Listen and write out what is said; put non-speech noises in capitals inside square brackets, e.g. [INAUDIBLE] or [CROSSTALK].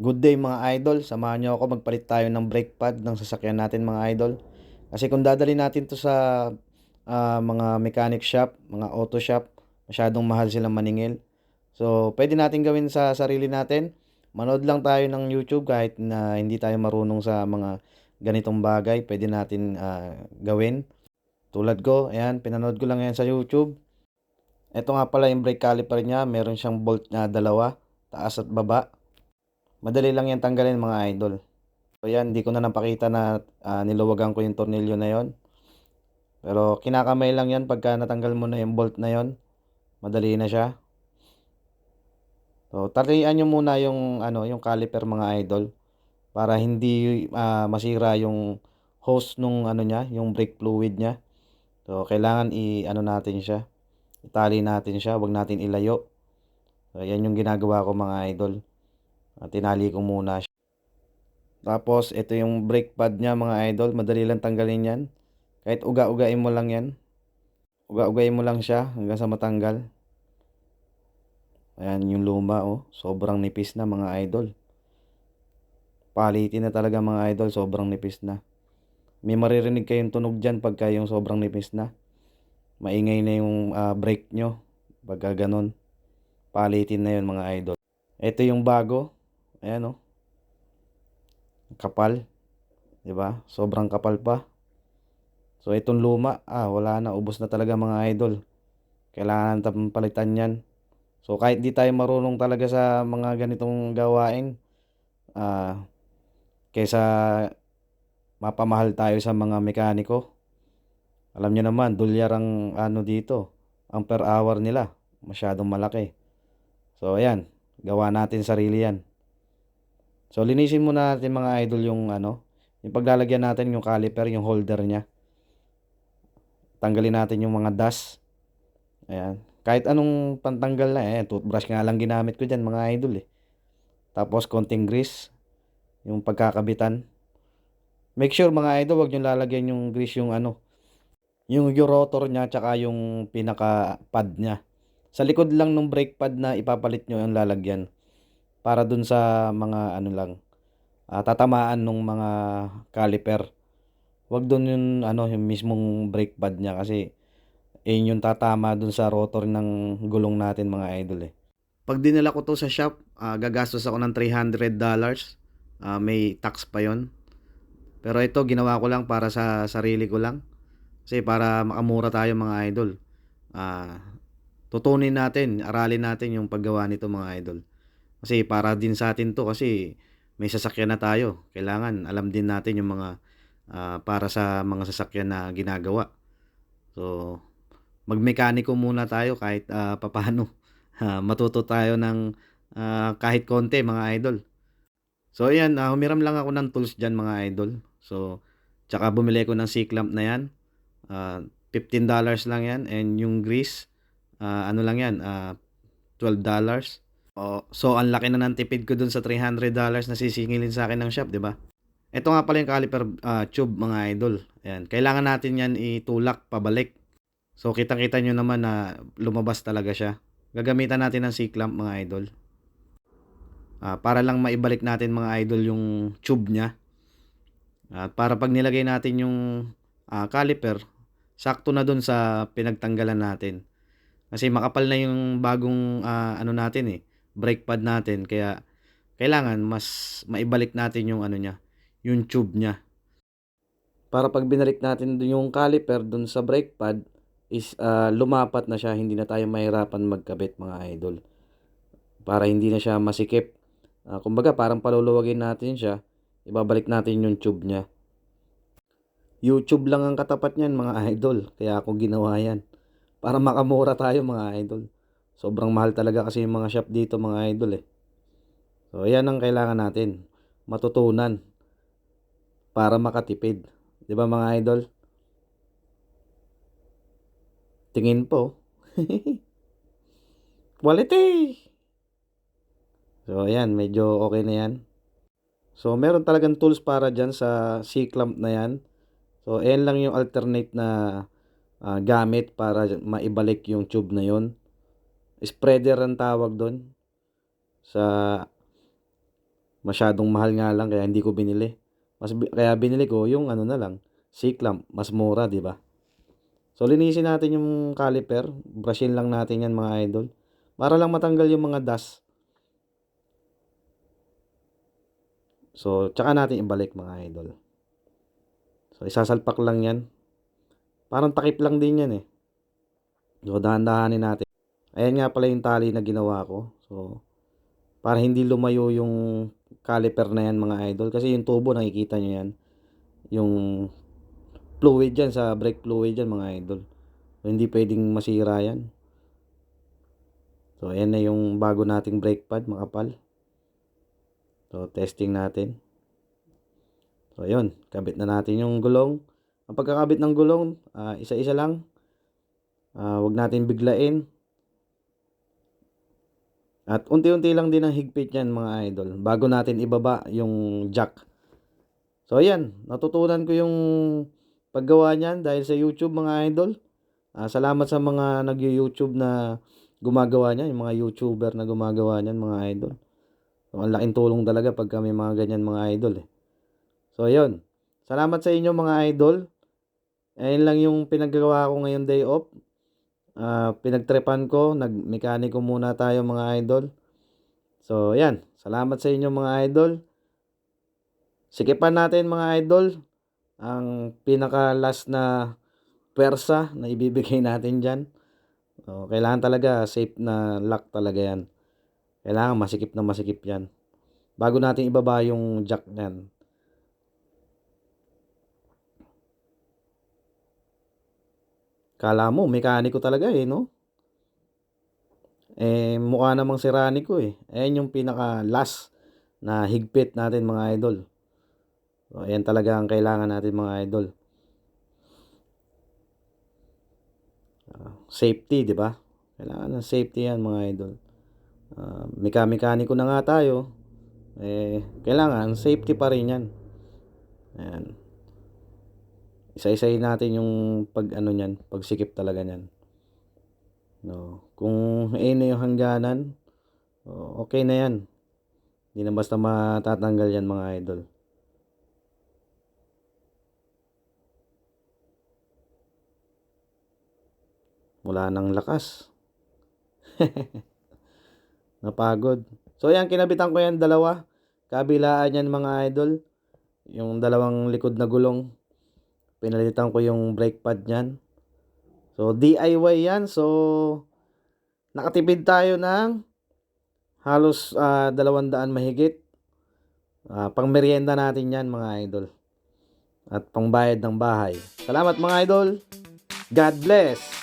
Good day mga idol, samahan niyo ako magpalit tayo ng brake pad ng sasakyan natin mga idol. Kasi kung dadali natin to sa ah, mga mechanic shop, mga auto shop, masyadong mahal silang maningil. So, pwede natin gawin sa sarili natin. Manood lang tayo ng YouTube kahit na hindi tayo marunong sa mga ganitong bagay, pwede natin ah, gawin. Tulad ko, ayan, pinanood ko lang yan sa YouTube. Ito nga pala yung brake caliper niya, meron siyang bolt na dalawa, taas at baba. Madali lang yan tanggalin mga idol. So yan, hindi ko na napakita na ah, niluwagan ko yung tornilyo na yon. Pero kinakamay lang yan pagka natanggal mo na yung bolt na yon. Madali na siya. So tarian nyo muna yung ano, yung caliper mga idol para hindi ah, masira yung hose nung ano niya, yung brake fluid niya. So kailangan i ano natin siya. Itali natin siya, wag natin ilayo. So yan yung ginagawa ko mga idol. Ah, tinali ko muna siya. Tapos, ito yung brake pad niya mga idol. Madali lang tanggalin yan. Kahit uga-ugain mo lang yan. Uga-ugain mo lang siya hanggang sa matanggal. Ayan yung luma oh. Sobrang nipis na mga idol. Palitin na talaga mga idol. Sobrang nipis na. May maririnig kayong tunog dyan pagka yung sobrang nipis na. Maingay na yung ah, brake nyo. Pagka ganun. Palitin na yun mga idol. Ito yung bago. Ayan oh. Kapal. ba? Sobrang kapal pa. So itong luma, ah wala na, ubos na talaga mga idol. Kailangan natin palitan 'yan. So kahit di tayo marunong talaga sa mga ganitong gawain, ah kaysa mapamahal tayo sa mga mekaniko. Alam niyo naman, dolyar ang ano dito, ang per hour nila, masyadong malaki. So ayan, gawa natin sarili 'yan. So linisin muna natin mga idol yung ano, yung paglalagyan natin yung caliper, yung holder niya. Tanggalin natin yung mga dust. Ayan. Kahit anong pantanggal na eh, toothbrush nga lang ginamit ko diyan mga idol eh. Tapos konting grease, yung pagkakabitan. Make sure mga idol, wag niyo lalagyan yung grease yung ano, yung rotor niya tsaka yung pinaka pad niya. Sa likod lang ng brake pad na ipapalit nyo yung lalagyan para dun sa mga ano lang ah, tatamaan ng mga caliper. Wag dun yung ano yung mismong brake pad niya kasi yun yung tatama dun sa rotor ng gulong natin mga idol eh. Pag dinala ko to sa shop, ah, gagastos ako ng $300. Ah, may tax pa yon. Pero ito ginawa ko lang para sa sarili ko lang. Kasi para makamura tayo mga idol. Ah, tutunin natin, aralin natin yung paggawa nito mga idol. Kasi para din sa atin to kasi may sasakyan na tayo. Kailangan alam din natin yung mga ah, para sa mga sasakyan na ginagawa. So, magmekaniko muna tayo kahit ah, papano. [LAUGHS] Ah, matuto tayo ng ah, kahit konti mga idol. So, ayan, ah, humiram lang ako ng tools dyan mga idol. So, tsaka bumili ko ng C-clamp na yan. Ah, $15 lang yan. And yung grease, ah, ano lang yan, ah, $12. Oh, so ang laki na ng tipid ko dun sa $300 na sisingilin sa akin ng shop, 'di ba? Ito nga pala yung caliper ah, tube mga idol. Ayan, kailangan natin 'yan itulak pabalik. So kitang-kita nyo naman na lumabas talaga siya. Gagamitan natin ng C-clamp mga idol. Ah, para lang maibalik natin mga idol yung tube niya. At para pag nilagay natin yung ah, caliper, sakto na dun sa pinagtanggalan natin. Kasi makapal na yung bagong ah, ano natin eh brake pad natin kaya kailangan mas maibalik natin yung ano niya, yung tube niya. Para pag binalik natin yung caliper dun sa brake pad is ah, lumapat na siya, hindi na tayo mahirapan magkabit mga idol. Para hindi na siya masikip. Ah, kumbaga parang paluluwagin natin siya, ibabalik natin yung tube niya. YouTube lang ang katapat niyan mga idol, kaya ako ginawa yan. Para makamura tayo mga idol. Sobrang mahal talaga kasi yung mga shop dito mga idol eh. So yan ang kailangan natin. Matutunan. Para makatipid. Di ba mga idol? Tingin po. [LAUGHS] Quality! So ayan, medyo okay na yan. So meron talagang tools para dyan sa C-clamp na yan. So ayan lang yung alternate na ah, gamit para maibalik yung tube na yon spreader ang tawag doon sa Masyadong mahal nga lang kaya hindi ko binili. Mas kaya binili ko yung ano na lang, C-clamp, mas mura, 'di ba? So linisin natin yung caliper, brushin lang natin 'yan mga idol. Para lang matanggal yung mga dust. So, tsaka natin ibalik mga idol. So, isasalpak lang 'yan. Parang takip lang din 'yan eh. So, dahan-dahanin natin. Ayan nga pala yung tali na ginawa ko. So, para hindi lumayo yung caliper na yan mga idol. Kasi yung tubo nakikita nyo yan. Yung fluid yan sa brake fluid yan mga idol. So, hindi pwedeng masira yan. So, ayan na yung bago nating brake pad makapal. So, testing natin. So, yun. Kabit na natin yung gulong. Ang pagkakabit ng gulong, ah, isa-isa lang. Ah, wag natin biglain. At unti-unti lang din ang higpit yan mga idol. Bago natin ibaba yung jack. So ayan, natutunan ko yung paggawa niyan dahil sa YouTube mga idol. Ah, salamat sa mga nag-YouTube na gumagawa niyan, yung mga YouTuber na gumagawa niyan mga idol. So, ang laking tulong talaga pag kami mga ganyan mga idol eh. So ayun, salamat sa inyo mga idol. Ayun lang yung pinaggawa ko ngayon day off. Ah, pinagtripan ko, nagmekaniko muna tayo mga idol. So, yan. Salamat sa inyo mga idol. Sikipan natin mga idol ang pinaka last na pwersa na ibibigay [LAUGHS] natin dyan. So, kailangan talaga safe na lock talaga yan. Kailangan masikip na masikip yan. Bago natin ibaba yung jack niyan. Kala mo, mekaniko talaga eh, no? Eh, mukha namang si Ranico eh. Ayan yung pinaka last na higpit natin mga idol. So, ayan talaga ang kailangan natin mga idol. Ah, safety, di ba? Kailangan ng safety yan mga idol. Uh, meka-mekaniko na nga tayo. Eh, kailangan safety pa rin yan. Ayan. Isa-isayin natin yung pag ano niyan, pagsikip talaga niyan. No. Kung A na yung hangganan, okay na yan. Hindi na basta matatanggal yan mga idol. Wala nang lakas. [LAUGHS] Napagod. So yan, kinabitan ko yan dalawa. Kabilaan yan mga idol. Yung dalawang likod na gulong. Pinalitan ko yung brake pad niyan. So, DIY yan. So, nakatipid tayo ng halos uh, dalawang daan mahigit. Uh, pang merienda natin yan mga idol. At pangbayad ng bahay. Salamat mga idol. God bless.